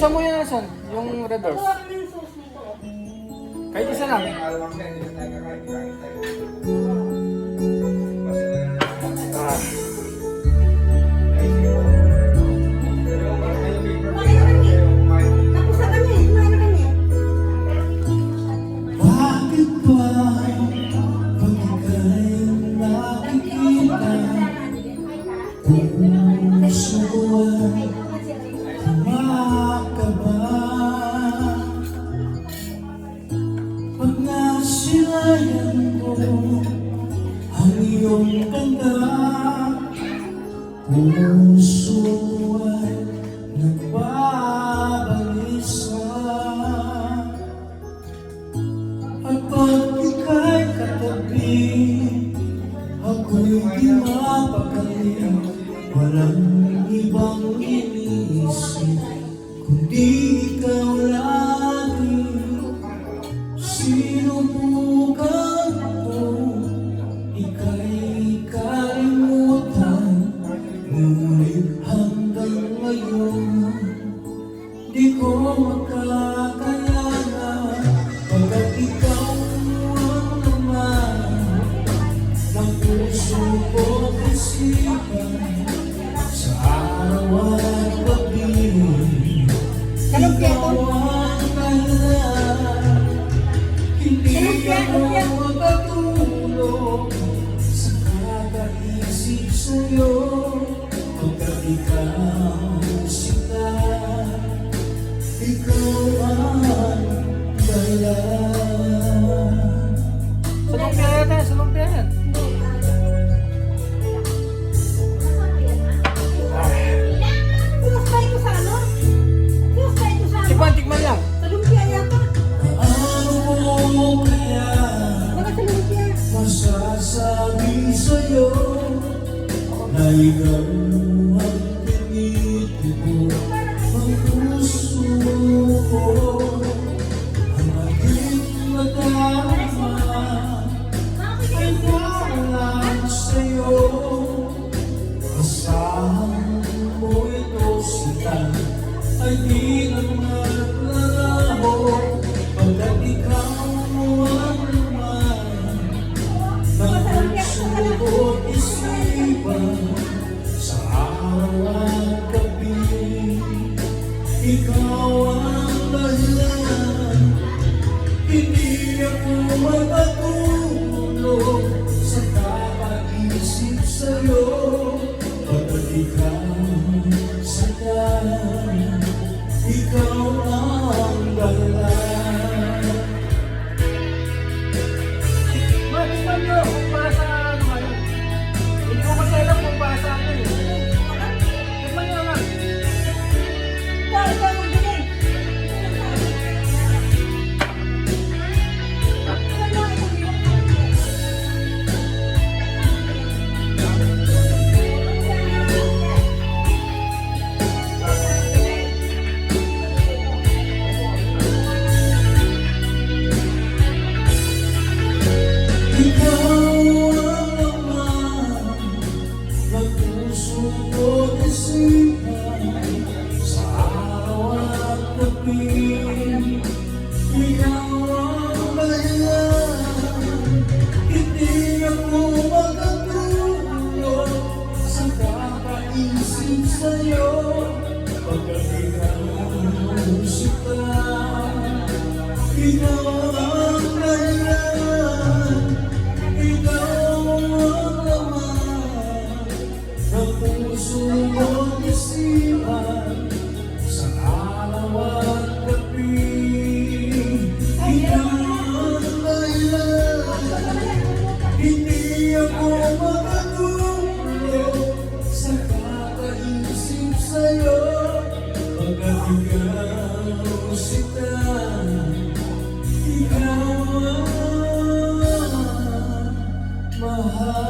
Buksan mo yan, Son. Yung oh. Kahit isa lang. Ah. Bakit ba pag ika'y nakikita Puso ay kumakaba Pag nasilayan ko ang iyong ganda Puso ay nagbabalisa at pag ika'y katabi, ako'y di mapakali. Walang ibang iniisip, kundi ikaw lagi. Sinubukan ika'y kalimutan. Ngunit hanggang ngayon, Di ko makakayanan Pagkat ikaw ang laman Ng puso ko isipan Ang dahilan Hindi ako makatulog Sa kakaisip sa'yo. Pagkat ikaw sila ikaw ang dahilan 一个 Ikaw ang dahilan Hindi ako makatulog Sa kakaisip sa'yo sa'yo. Pagkat ikaw ang sita Ikaw ang love.